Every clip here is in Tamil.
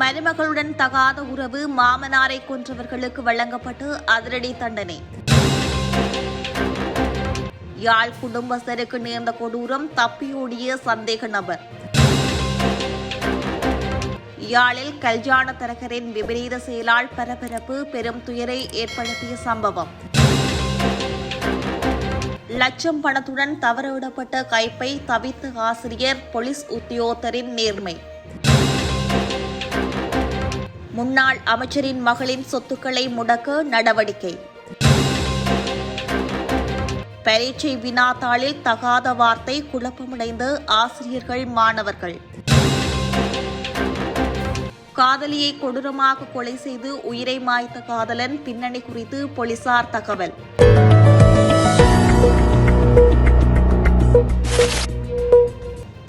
மருமகளுடன் தகாத உறவு மாமனாரை கொன்றவர்களுக்கு வழங்கப்பட்டு அதிரடி தண்டனை. யாழ் குடும்பஸ்தருக்கு நேர்ந்த கொடூரம் தப்பியோடிய சந்தேக நபர். யாழில் கல்யாண தரகரின் விபரீத செயலால் பரபரப்பு பெரும் துயரை ஏற்படுத்திய சம்பவம். லட்சம் பணத்துடன் தவறவிடப்பட்ட கைப்பை தவித்த ஆசிரியர் போலீஸ் உத்தியோகத்தரின் நேர்மை. முன்னாள் அமைச்சரின் மகளின் சொத்துக்களை முடக்க நடவடிக்கை. பரீட்சை வினாத்தாளில் தகாத வார்த்தை குழப்பமடைந்த ஆசிரியர்கள் மாணவர்கள். காதலியை கொடூரமாக கொலை செய்து உயிரை மாய்த்த காதலன் பின்னணி குறித்து போலீசார் தகவல்.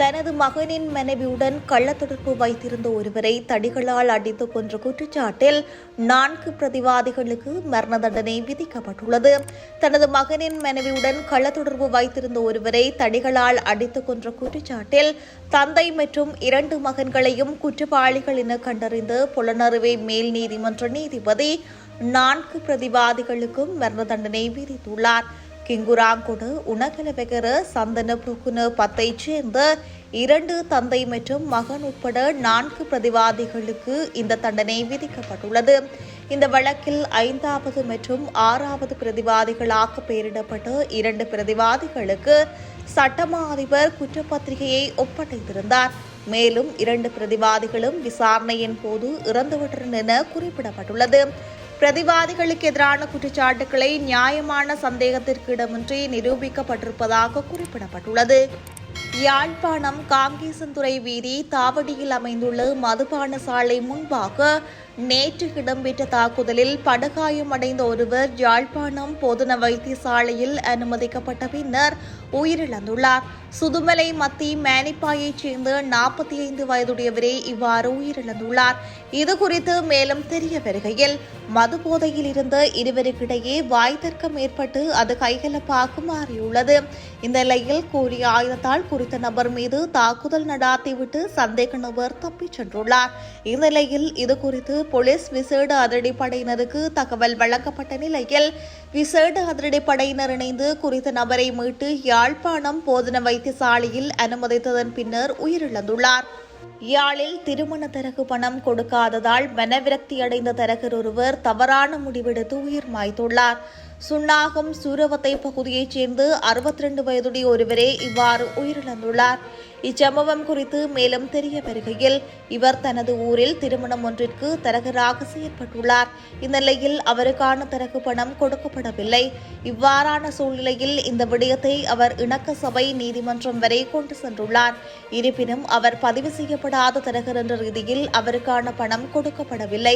தனது மகனின் மனைவியுடன் கள்ளத்தொடர்பு வைத்திருந்த ஒருவரை தடிகளால் அடித்து கொன்ற குற்றச்சாட்டில் நான்கு பிரதிவாதிகளுக்கு மரண தண்டனை விதிக்கப்பட்டுள்ளது. தனது மகனின் மனைவியுடன் கள்ளத்தொடர்பு வைத்திருந்த ஒருவரை தடிகளால் அடித்து கொன்ற குற்றச்சாட்டில் தந்தை மற்றும் இரண்டு மகன்களையும் குற்றவாளிகள் என கண்டறிந்து புலனறுவை மேல் நீதிமன்ற நீதிபதி நான்கு பிரதிவாதிகளுக்கும் மரண தண்டனை விதித்துள்ளார். கிங்குராங்குடு உணகலவெகர சந்தன புகுன பத்தைச் சேர்ந்த இரண்டு தந்தை மற்றும் மகன் உட்பட நான்கு பிரதிவாதிகளுக்கு இந்த தண்டனை விதிக்கப்பட்டுள்ளது. இந்த வழக்கில் ஐந்தாவது மற்றும் ஆறாவது பிரதிவாதிகளாக பெயரிடப்பட்ட இரண்டு பிரதிவாதிகளுக்கு சட்டமா அதிபர் குற்றப்பத்திரிகையை ஒப்படைத்திருந்தார். மேலும் இரண்டு பிரதிவாதிகளும் விசாரணையின் போது இறந்துவிட்டனர் என குறிப்பிடப்பட்டுள்ளது. பிரதிவாதிகளுக்கு எதிரான குற்றச்சாட்டுகளை நியாயமான சந்தேகத்திற்கிடமின்றி நிரூபிக்கப்பட்டிருப்பதாக குறிப்பிடப்பட்டுள்ளது. யாழ்ப்பாணம் காங்கேசன்துறை வீதி தாவடியில் அமைந்துள்ள மதுபான சாலை முன்பாக நேற்று இடம்பெற்ற தாக்குதலில் படுகாயமடைந்த ஒருவர் யாழ்ப்பாணம் பொதுன வைத்தியசாலையில் அனுமதிக்கப்பட்ட பின்னர் உயிரிழந்துள்ளார். சுதுமலை மத்தி மேனிப்பாயைச் சேர்ந்த நாற்பத்தி ஐந்து வயதுடையவரே இவ்வாறு உயிரிழந்துள்ளார். இது குறித்து மேலும் தெரிய வருகையில் மது போதையில் இருந்த இருவருக்கிடையே வாய் தர்க்கம் ஏற்பட்டு அது கைகலப்பாக மாறியுள்ளது. இந்த நிலையில் கூறிய ஆயுதத்தால் குறித்த நபர் மீது தாக்குதல் நடாத்திவிட்டு சந்தேக நபர் தப்பிச் சென்றுள்ளார். இந்நிலையில் இது குறித்து போலீஸ் விசேட அதிரடிப்படையினருக்கு தகவல் வழங்கப்பட்ட நிலையில் விசேட அதிரடிப்படையினர் இணைந்து குறித்த நபரை மீட்டு யாழ்ப்பாணம் போதன வைத்தியசாலையில் அனுமதித்ததன் பின்னர் உயிரிழந்துள்ளார். யாழில் திருமண தரகு பணம் கொடுக்காததால் மனவிரக்தி அடைந்த தரகர் ஒருவர் தவறான முடிவெடுத்து உயிர் மாய்த்துள்ளார். சுண்ணாகம் சூரவத்தை பகுதியைச் சேர்ந்து அறுபத்தி ரெண்டு வயதுடைய ஒருவரே இவ்வாறு உயிரிழந்துள்ளார். இச்சம்பவம் குறித்து மேலும் தெரிய வருகையில் இவர் தனது ஊரில் திருமணம் ஒன்றிற்கு தரகராக செயற்பட்டுள்ளார். இந்நிலையில் அவருக்கான தரகு பணம் கொடுக்கப்படவில்லை. இவ்வாறான சூழ்நிலையில் இந்த விடயத்தை அவர் இணக்க சபை நீதிமன்றம் வரை கொண்டு சென்றுள்ளார். இருப்பினும் அவர் பதிவு செய்யப்படாத தரகர் என்ற ரீதியில் அவருக்கான பணம் கொடுக்கப்படவில்லை.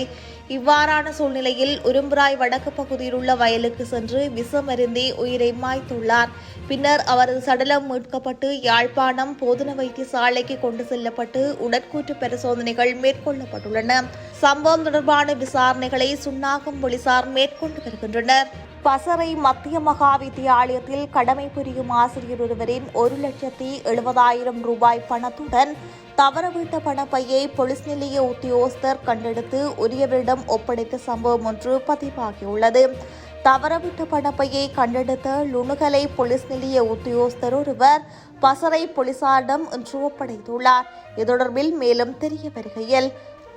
இவ்வாறான சூழ்நிலையில் உரும்புராய் வடக்கு பகுதியில் உள்ள வயலுக்கு சென்று விஷமருந்தி உயிரை மாய்த்துள்ளார். பின்னர் அவரது சடலம் மீட்கப்பட்டு யாழ்ப்பாணம் போதன வைத்தியசாலைக்கு கொண்டு செல்லப்பட்டு உடற்கூற்று பரிசோதனைகள் மேற்கொள்ளப்பட்டுள்ளன. சம்பவம் தொடர்பான விசாரணைகளை சுன்னாகம் போலீசார் மேற்கொண்டு வருகின்றனர். பசறை மத்திய மகா வித்தியாலயத்தில் கடமை புரியும் ஆசிரியர் ஒருவரின் ஒரு லட்சத்தி எழுபதாயிரம் ரூபாய் பணத்துடன் தவறவிட்ட பணப்பையை போலீஸ் நிலைய உத்தியோகஸ்தர் கண்டெடுத்து உரியவரிடம் ஒப்படைத்த சம்பவம் ஒன்று பதிவாகியுள்ளது. தவறவிட்ட பணப்பையை கண்டெடுத்த லுணுகலை போலீஸ் நிலைய உத்தியோகஸ்தர் ஒருவர் பசறை போலீசாரிடம் இன்று ஒப்படைத்துள்ளார் இது தொடர்பில் மேலும் தெரிய வருகையில்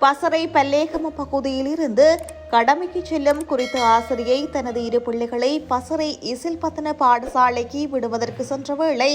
பசறை பல்லேகம பகுதியில் இருந்து கடமைக்கு செல்லும் குறித்த ஆசிரியை தனது இரு பிள்ளைகளை பசறை இசில் பத்தன பாடசாலைக்கு விடுவதற்கு சென்ற வேளை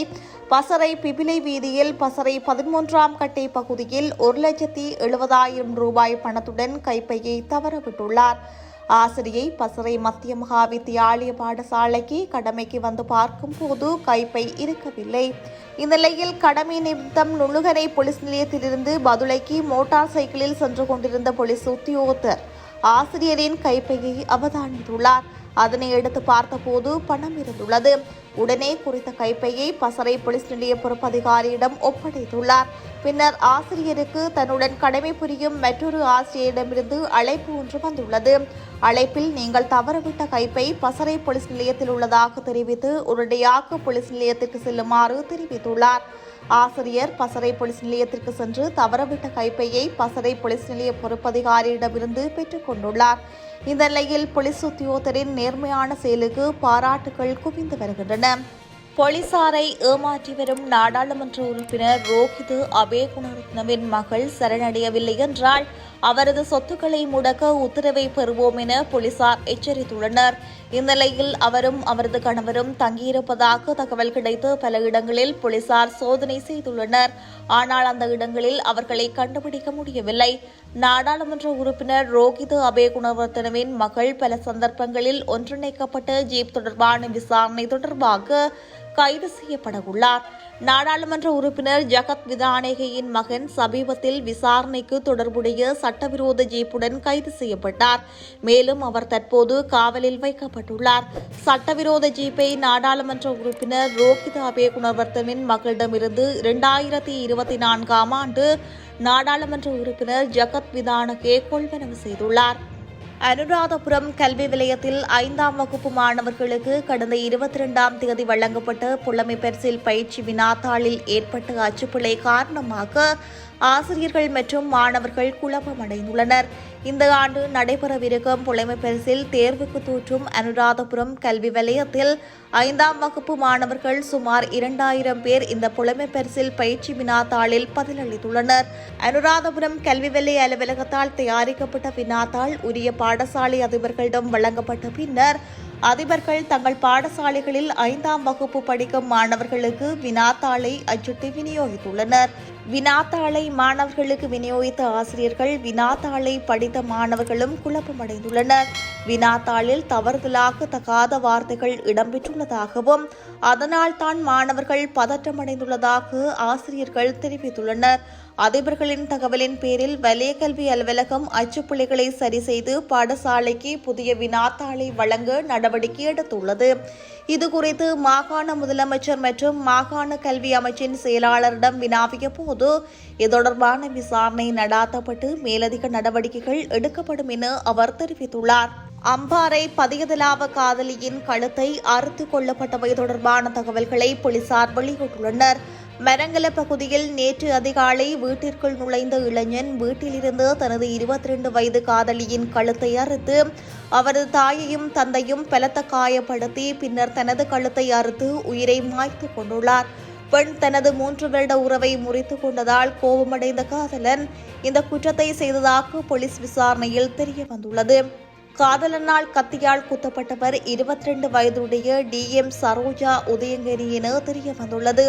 பசறை பிபிலை வீதியில் பசறை பதிமூன்றாம் கட்டை பகுதியில் ஒரு லட்சத்தி எழுபதாயிரம் ரூபாய் பணத்துடன் கைப்பையை தவறவிட்டுள்ளார். ஆசிரியை பசறை மத்திய மகாவித்தியாலய பாடசாலைக்கு கடமைக்கு வந்து பார்க்கும் போது கைப்பை இருக்கவில்லை இந்நிலையில் கடமை நிமித்தம் நுண்ணுகரை போலீஸ் நிலையத்திலிருந்து பதுளைக்கு மோட்டார் சைக்கிளில் சென்று கொண்டிருந்த போலீஸ் உத்தியோகத்தர் ஆசிரியரின் கைப்பையை அவதானித்துள்ளார். அதனை எடுத்து பார்த்தபோது பணம் இருந்துள்ளது. உடனே குறித்த கைப்பையை பசறை போலீஸ் நிலைய பொறுப்பதிகாரியிடம் ஒப்படைத்துள்ளார். பின்னர் ஆசிரியருக்கு தன்னுடன் கடமை புரியும் மற்றொரு ஆசிரியரிடமிருந்து அழைப்பு ஒன்று வந்துள்ளது. அழைப்பில் நீங்கள் தவறவிட்ட கைப்பை பசறை போலீஸ் நிலையத்தில் உள்ளதாக தெரிவித்து உடனடியாக போலீஸ் நிலையத்திற்கு செல்லுமாறு தெரிவித்துள்ளார். ஆசிரியர் பசறை போலீஸ் நிலையத்திற்கு சென்று தவறவிட்ட கைப்பையை பசறை போலீஸ் நிலைய பொறுப்பதிகாரியிடமிருந்து பெற்றுக்கொண்டுள்ளார் இந்த நிலையில் போலீஸ் உத்தியோகத்தரின் நேர்மையான செயலுக்கு பாராட்டுகள் குவிந்து வருகின்றன. போலீசாரை ஏமாற்றி வரும் நாடாளுமன்ற உறுப்பினர் ரோஹித் அபேகுணரத்னவின் மகள் சரணடையவில்லை என்றால் அவரது சொத்துக்களை முடக்க உத்தரவை பெறுவோம் என போலீசார் எச்சரித்துள்ளனர். இந்நிலையில் அவரும் அவரது கணவரும் தங்கியிருப்பதாக தகவல் கிடைத்து பல இடங்களில் போலீசார் சோதனை செய்துள்ளனர். ஆனால் அந்த இடங்களில் அவர்களை கண்டுபிடிக்க முடியவில்லை. நாடாளுமன்ற உறுப்பினர் ரோஹித் அபேகுணவர்த்தனவின் மகள் பல சந்தர்ப்பங்களில் ஒன்றிணைக்கப்பட்ட ஜீப் தொடர்பான விசாரணை தொடர்பாக கைது செய்யப்பட உள்ளார் நாடாளுமன்ற உறுப்பினர் ஜகத் விதானேகையின் மகன் சமீபத்தில் விசாரணைக்கு தொடர்புடைய சட்டவிரோத ஜீப்புடன் கைது செய்யப்பட்டார். மேலும் அவர் தற்போது காவலில் வைக்கப்பட்டுள்ளார். சட்டவிரோத ஜீப்பை நாடாளுமன்ற உறுப்பினர் ரோஹிதாபே குணவர்த்தனின் மகளிடமிருந்து இரண்டாயிரத்தி இருபத்தி நான்காம் ஆண்டு நாடாளுமன்ற உறுப்பினர் ஜகத் விதானகே கொள்வனவு செய்துள்ளார். அனுராதபுரம் கல்வி நிலையத்தில் ஐந்தாம் வகுப்பு மாணவர்களுக்கு கடந்த இருபத்தி ரெண்டாம் தேதி வழங்கப்பட்ட புலமை பரிசில் பயிற்சி வினாத்தாளில் ஏற்பட்ட அச்சுப்பிழை காரணமாக ஆசிரியர்கள் மற்றும் மாணவர்கள் குழப்பமடைந்துள்ளனர். இந்த ஆண்டு நடைபெறவிருக்கும் புலைமை பரிசில் தேர்வுக்கு தோற்றும் அனுராதபுரம் கல்வி வலயத்தில் ஐந்தாம் வகுப்பு மாணவர்கள் சுமார் இரண்டாயிரம் பேர் இந்த புலைமை பரிசில் பயிற்சி வினாத்தாளில் பதிலளித்துள்ளனர். அனுராதபுரம் கல்வி வலய அலுவலகத்தால் தயாரிக்கப்பட்ட வினாத்தாள் உரிய பாடசாலை அதிபர்களிடம் வழங்கப்பட்ட பின்னர் அதிபர்கள் தங்கள் பாடசாலைகளில் ஐந்தாம் வகுப்பு படிக்கும் மாணவர்களுக்கு வினாத்தாளை அச்சிட்டு விநியோகித்துள்ளனர். வினாத்தாளை மாணவர்களுக்கு விநியோகித்த ஆசிரியர்கள் வினாத்தாளை படித்த மாணவர்களும் குழப்பமடைந்துள்ளனர். வினாத்தாளில் தவறுதலாக தகாத வார்த்தைகள் இடம்பெற்றுள்ளதாகவும் அதனால் தான் மாணவர்கள் பதற்றமடைந்துள்ளதாக ஆசிரியர்கள் தெரிவித்துள்ளனர். அதிபர்களின் தகவலின் பேரில் வலய கல்வி அலுவலகம் அச்சுப்புள்ளிகளை சரி செய்து பாடசாலைக்கு புதிய வினாத்தாளை வழங்க நடவடிக்கை எடுத்துள்ளது. இதுகுறித்து மாகாண முதலமைச்சர் மற்றும் மாகாண கல்வி அமைச்சின் செயலாளரிடம் வினாவிய போது இது தொடர்பான விசாரணை நடாத்தப்பட்டு மேலதிக நடவடிக்கைகள் எடுக்கப்படும் என அவர் தெரிவித்துள்ளார். அம்பாறை பதியதலாவ காதலியின் கழுத்தை அறுத்து கொள்ளப்பட்டவை தொடர்பான தகவல்களை போலீசார் வெளியிட்டுள்ளனர். மரங்கல பகுதியில் நேற்று அதிகாலை வீட்டிற்குள் நுழைந்த இளைஞன் வீட்டிலிருந்து தனது இருபத்தி ரெண்டு வயது காதலியின் கழுத்தை அறுத்து அவரது தாயையும் தந்தையும் பலத்த காயப்படுத்தி பின்னர் தனது கழுத்தை அறுத்து உயிரை மாய்த்து கொண்டுள்ளார். பெண் தனது மூன்று வருட உறவை முறித்துக் கொண்டதால் கோபமடைந்த காதலன் இந்த குற்றத்தை செய்ததாக போலீஸ் விசாரணையில் தெரிய வந்துள்ளது காதலனால் கத்தியால் குத்தப்பட்டவர் இருபத்தி ரெண்டு வயதுடைய டி. எம். சரோஜா உதயங்கரி என தெரிய வந்துள்ளது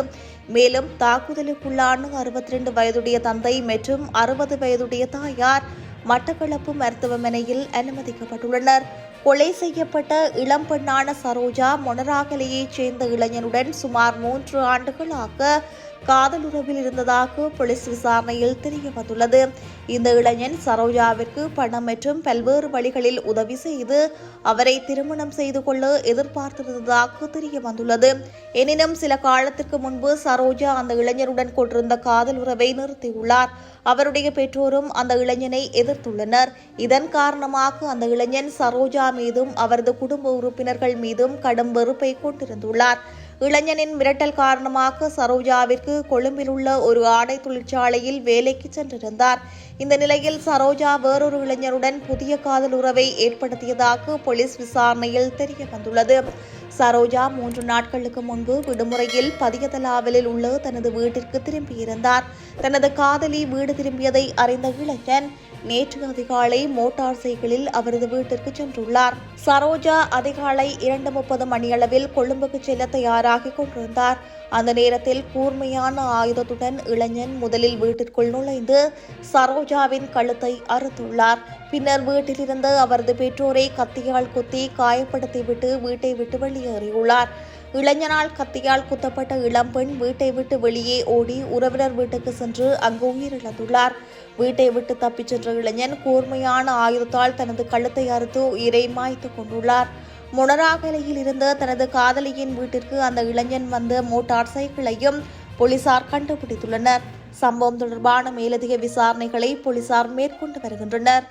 மேலும் தாக்குதலுக்குள்ளான அறுபத்தி ரெண்டு வயதுடைய தந்தை மற்றும் அறுபது வயதுடைய தாயார் மட்டக்களப்பு மருத்துவமனையில் அனுமதிக்கப்பட்டுள்ளனர். கொலை செய்யப்பட்ட இளம்பெண்ணான சரோஜா மொனராகலையைச் சேர்ந்த இளைஞனுடன் சுமார் மூன்று ஆண்டுகளாக காதலுறவில் இருந்ததாக போலீஸ் விசாரணையில் தெரிய வந்துள்ளது இந்த இளைஞன் சரோஜாவிற்கு பணம் மற்றும் பல்வேறு வழிகளில் உதவி செய்து அவரை திருமணம் செய்து கொள்ள எதிர்பார்த்திருந்ததாக தெரிய வந்துள்ளது எனினும் சில காலத்திற்கு முன்பு சரோஜா அந்த இளைஞருடன் கொண்டிருந்த காதல் உறவை நிறுத்தியுள்ளார். அவருடைய பெற்றோரும் அந்த இளைஞனை எதிர்த்துள்ளனர். இதன் காரணமாக அந்த இளைஞன் சரோஜா மீதும் அவரது குடும்ப உறுப்பினர்கள் மீதும் கடும் வெறுப்பை கொண்டிருந்துள்ளார். இளைஞனின் மிரட்டல் காரணமாக சரோஜாவிற்கு கொழும்பில் உள்ள ஒரு ஆடை தொழிற்சாலையில் வேலைக்கு சென்றிருந்தார். இந்த நிலையில் சரோஜா வேறொரு இளைஞருடன் புதிய காதல் உறவை ஏற்படுத்தியதாக போலீஸ் விசாரணையில் தெரிய வந்துள்ளது சரோஜா மூன்று நாட்களுக்கு முன்பு விடுமுறையில் பதியதலாவலில் உள்ள தனது வீட்டிற்கு திரும்பியிருந்தார். தனது காதலி வீடு திரும்பியதை அறிந்த இளைஞன் நேற்று அதிகாலை மோட்டார் சைக்கிளில் அவரது வீட்டிற்கு சென்றுள்ளார். சரோஜா அதிகாலை இரண்டு முப்பது மணியளவில் கொழும்புக்கு செல்ல தயாராகிக் கொண்டிருந்தார். அந்த நேரத்தில் கூர்மையான ஆயுதத்துடன் இளைஞன் முதலில் வீட்டிற்குள் நுழைந்து சரோஜாவின் கழுத்தை அறுத்துள்ளார். பின்னர் வீட்டிலிருந்து அவரது பெற்றோரை கத்தியால் குத்தி காயப்படுத்திவிட்டு வீட்டை விட்டு வெளியேறியுள்ளார். இளைஞனால் கத்தியால் குத்தப்பட்ட இளம்பெண் வீட்டை விட்டு வெளியே ஓடி உறவினர் வீட்டுக்கு சென்று அங்கு உயிரிழந்துள்ளார். வீட்டை விட்டு தப்பிச் சென்ற இளைஞன் கூர்மையான ஆயுதத்தால் தனது கழுத்தை அறுத்து உயிரை மாய்த்து கொண்டுள்ளார். முனராகலையில் இருந்த தனது காதலியின் வீட்டிற்கு அந்த இளைஞன் வந்த மோட்டார் சைக்கிளையும் போலீசார் கண்டுபிடித்துள்ளனர். சம்பவம் தொடர்பான மேலதிக விசாரணைகளை போலீசார் மேற்கொண்டு வருகின்றனர்.